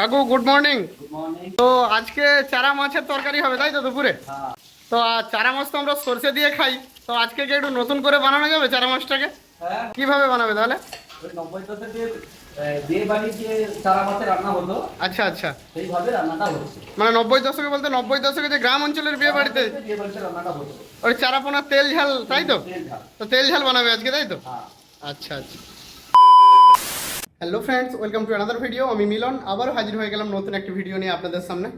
কাকু good morning তো আজকে চারা মাছের তরকারি হবে তাই তো দুপুরে? হ্যাঁ। তো আর চারা মাছ তো আমরা সর্ষে দিয়ে খাই। তো আজকে কি একটু নতুন করে বানানো যাবে চারা মাছটাকে? হ্যাঁ। কীভাবে বানাবে তাহলে? আচ্ছা আচ্ছা। মানে নব্বই দশকে বলতে নব্বই দশকে যে গ্রাম অঞ্চলের বিয়ে বাড়িতে? ওই চারা পোনা তেল ঝাল তাই তো? তেল ঝাল। তো তেল ঝাল বানাবে আজকে তাই তো? হ্যাঁ। আচ্ছা আচ্ছা। Hello friends welcome to another video আমি মিলন, আবারও হাজির হয়ে গেলাম নতুন একটি ভিডিও নিয়ে আপনাদের সামনে।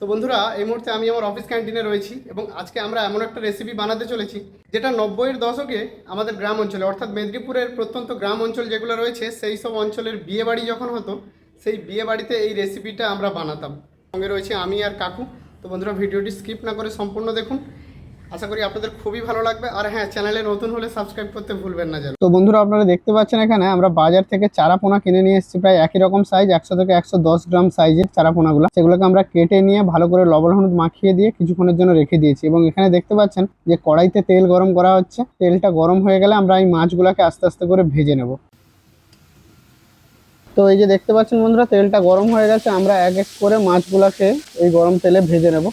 তো বন্ধুরা, এই মুহূর্তে আমি আমার অফিস ক্যান্টিনে রয়েছি এবং আজকে আমরা এমন একটা রেসিপি বানাতে চলেছি, যেটা নব্বইয়ের দশকে আমাদের গ্রাম অঞ্চলে, অর্থাৎ মেদিনীপুরের প্রত্যন্ত গ্রাম অঞ্চল যেগুলো রয়েছে, সেই সব অঞ্চলের বিয়ে বাড়ি যখন হতো, সেই বিয়ে বাড়িতে এই রেসিপিটা আমরা বানাতাম। সঙ্গে রয়েছে আমি আর কাকু। তো বন্ধুরা ভিডিওটি স্কিপ না করে সম্পূর্ণ দেখুন। আশা করি আপনাদের খুবই ভালো লাগবে। আর হ্যাঁ চ্যানেলে নতুন হলে সাবস্ক্রাইব করতে ভুলবেন না যেন। তো বন্ধুরা, আপনারা দেখতে পাচ্ছেন এখানে, আমরা বাজার থেকে চারা পোনা কিনে নিয়ে এসেছি। প্রায় একই রকম সাইজ একশো থেকে একশো দশ গ্রাম সাইজের চারা পোনাগুলো। সেগুলোকে আমরা কেটে নিয়ে ভালো করে লবণ হলুদ মাখিয়ে দিয়ে কিছুক্ষণের জন্য রেখে দিয়েছি। এবং এখানে দেখতে পাচ্ছেন যে কড়াইতে তেল গরম করা হচ্ছে। তেলটা গরম হয়ে গেলে আমরা এই মাছগুলোকে আস্তে আস্তে করে ভেজে নেব। তো এই যে দেখতে পাচ্ছেন বন্ধুরা, তেলটা গরম হয়ে গেছে। আমরা এক এক করে মাছগুলোকে এই গরম তেলে ভেজে নেব।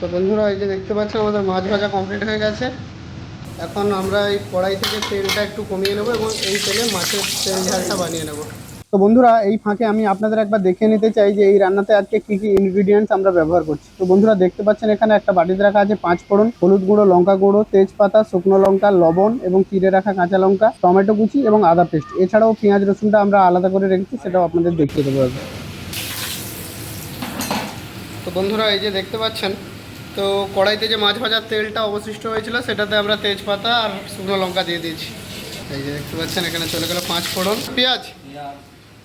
তো বন্ধুরা, এই যে দেখতে পাচ্ছেন, আমাদের মাছ ভাজা কমপ্লিট হয়ে গেছে। এখন আমরা এই কড়াই থেকে তেলটা একটু কমিয়ে নেব এবং এই তেলে মাছের তেল ঝালটা বানিয়ে নেব। তো বন্ধুরা, এই ফাঁকে আমি আপনাদের একবার দেখে নিতে চাই যে এই রান্নাতে আজকে কী কী ইনগ্রিডিয়েন্টস আমরা ব্যবহার করছি। তো বন্ধুরা, দেখতে পাচ্ছেন এখানে একটা বাটিতে রাখা আছে পাঁচ ফোড়ন, হলুদ গুঁড়ো, লঙ্কা গুঁড়ো, তেজপাতা, শুকনো লঙ্কা, লবণ এবং চিড়ে রাখা কাঁচা লঙ্কা, টমেটো কুচি এবং আদা পেস্ট। এছাড়াও পেঁয়াজ রসুনটা আমরা আলাদা করে রেখেছি, সেটাও আপনাদের দেখিয়ে দেবো। তো বন্ধুরা, এই যে দেখতে পাচ্ছেন তো কড়াইতে যে মাছ ভাজার তেলটা অবশিষ্ট হয়েছিল সেটাতে আমরা তেজপাতা আর শুকনো লঙ্কা দিয়ে দিয়েছি। এই যে দেখতে পাচ্ছেন এখানে চলে গেল পাঁচ ফোড়ন। পেঁয়াজ?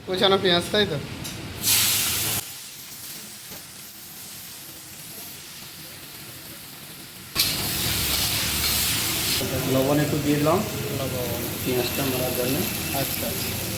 কুচানো পেঁয়াজ তাই তো? লবণ একটু দিয়ে দিলাম। পেঁয়াজটা মারার জন্য। আচ্ছা আচ্ছা।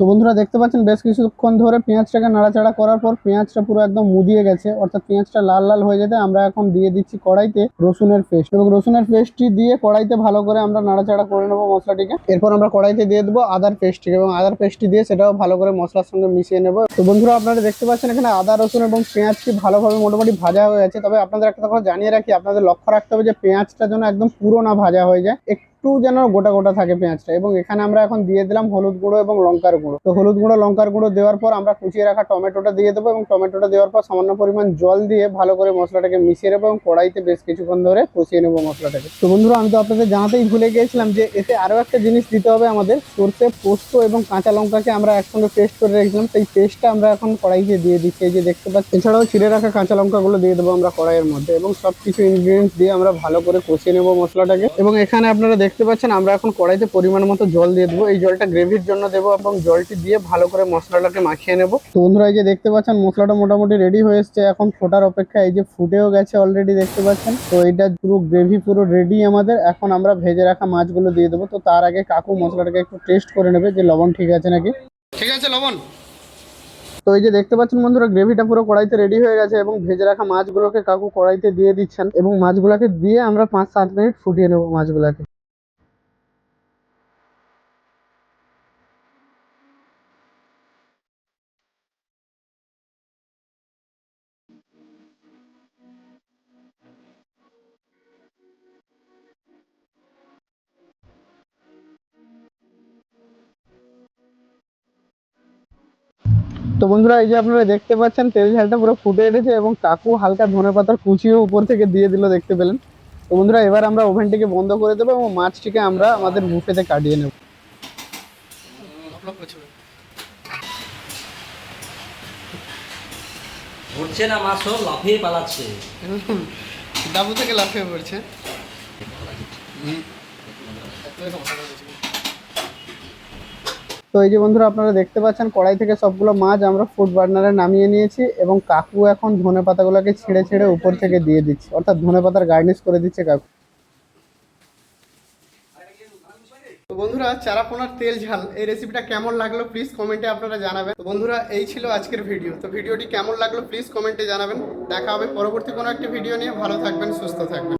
তো বন্ধুরা দেখতে পাচ্ছেন, বেশ কিছুক্ষণ ধরে পেঁয়াজটাকে নাড়াচাড়া করার পর পেঁয়াজটা পুরো একদম মুদিয়ে গেছে। অর্থাৎ পেঁয়াজটা লাল লাল হয়ে যেতে আমরা এখন দিয়ে দিচ্ছি কড়াইতে রসুনের পেস্ট এবং রসুনের পেস্টটি দিয়ে কড়াইতে ভালো করে আমরা নাড়াচাড়া করে নেব মশলাটিকে। এরপর আমরা কড়াইতে দিয়ে দেবো আদার পেস্টটি এবং আদার পেস্টটি দিয়ে সেটাও ভালো করে মশলার সঙ্গে মিশিয়ে নেব। তো বন্ধুরা আপনারা দেখতে পাচ্ছেন এখানে আদা, রসুন এবং পেঁয়াজটি ভালোভাবে মোটামুটি ভাজা হয়ে আছে তবে আপনাদের একটা কথা জানিয়ে রাখি, আপনাদের লক্ষ্য রাখতে হবে যে পেঁয়াজটা যেন একদম পুরো না ভাজা হয়ে যায়। একটু যেন গোটা গোটা থাকে পেঁয়াজটা। এবং এখানে আমরা এখন দিয়ে দিলাম হলুদ গুঁড়ো এবং লঙ্কার গুঁড়ো। তো হলুদ গুঁড়ো, লঙ্কার গুঁড়ো দেওয়ার পর আমরা কুচিয়ে রাখা টমেটোটা দিয়ে দেবো এবং টমেটোটা দেওয়ার পর সামান্য পরিমাণ জল দিয়ে ভালো করে মশলাটাকে মিশিয়ে নেব এবং কড়াইতে বেশ কিছুক্ষণ ধরে কষিয়ে নেব মশলাটাকে। তো বন্ধুরা, আমি তো আপনাদের জানাতেই ভুলে গিয়েছিলাম যে এতে আরও একটা জিনিস দিতে হবে আমাদের। সর্ষে পোস্ত এবং কাঁচা লঙ্কাকে আমরা একসঙ্গে পেস্ট করে রেখেছিলাম। সেই পেস্টটা আমরা এখন কড়াইতে দিয়ে দিচ্ছি। এই যে দেখতে পাচ্ছি এছাড়াও ছিঁড়ে রাখা কাঁচা লঙ্কাগুলো দিয়ে দেবো আমরা কড়াইয়ের মধ্যে এবং সব কিছু ইনগ্রিডিয়েন্টস দিয়ে আমরা ভালো করে কষিয়ে নেব মশলাটাকে। এবং এখানে আপনারা দেখতে পাচ্ছেন আমরা এখন কড়াইতে পরিমাণ মতো জল দিয়ে দেবো। এই জলটা গ্রেভির জন্য দেবো এবং জলটি দিয়ে ভালো করে মশলাটাকে মাখিয়ে নেব। তো বন্ধুরা এই যে দেখতে পাচ্ছেন মশলাটা মোটামুটি রেডি হয়ে এসছে। এখন ফোটার অপেক্ষা এই যে ফুটেও গেছে অলরেডি দেখতে পাচ্ছেন। তো এটা পুরো গ্রেভি পুরো রেডি আমাদের। এখন আমরা ভেজে রাখা মাছগুলো দিয়ে দেবো। তো তার আগে কাকু মশলাটাকে একটু টেস্ট করে নেবে যে লবণ ঠিক আছে নাকি। ঠিক আছে লবণ। তো এই যে দেখতে পাচ্ছেন বন্ধুরা গ্রেভিটা পুরো কড়াইতে রেডি হয়ে গেছে এবং ভেজে রাখা মাছগুলোকে কাকু কড়াইতে দিয়ে দিচ্ছেন এবং মাছগুলোকে দিয়ে আমরা পাঁচ সাত মিনিট ফুটিয়ে নেব মাছগুলোকে। তো বন্ধুরা এই যে আপনারা দেখতে পাচ্ছেন তেল ঝালটা পুরো ফুটে এসেছে এবং কাকু হালকা ধনে পাতার কুচিও উপর থেকে দিয়ে দিল দেখতে পেলেন। তো বন্ধুরা এবার আমরা ওভেনটিকে বন্ধ করে দেবো এবং মাছটিকে আমরা আমাদের বুফেতে কাটিয়ে নেব। না মাছও লাফিয়ে পালাচ্ছে। ডাবু থেকে লাফিয়ে পড়ছে। তো এই যে বন্ধুরা আপনারা দেখতে পাচ্ছেন, কড়াই থেকে সবগুলো মাছ আমরা ফুড বার্নারে নামিয়ে নিয়েছি এবং কাকু এখন ধনে পাতাগুলোকে ছিঁড়ে ছিঁড়ে উপর থেকে দিয়ে দিচ্ছে। অর্থাৎ ধনে পাতার গার্নিশ করে দিচ্ছে কাকু। তো বন্ধুরা, চারাপোনার তেল ঝাল, এই রেসিপিটা কেমন লাগল প্লিজ কমেন্টে আপনারা জানাবেন। তো বন্ধুরা, এই ছিল আজকের ভিডিও তো ভিডিওটি কেমন লাগল প্লিজ কমেন্টে জানাবেন। দেখা হবে পরবর্তী কোনো একটি ভিডিও নিয়ে। ভালো থাকবেন, সুস্থ থাকবেন।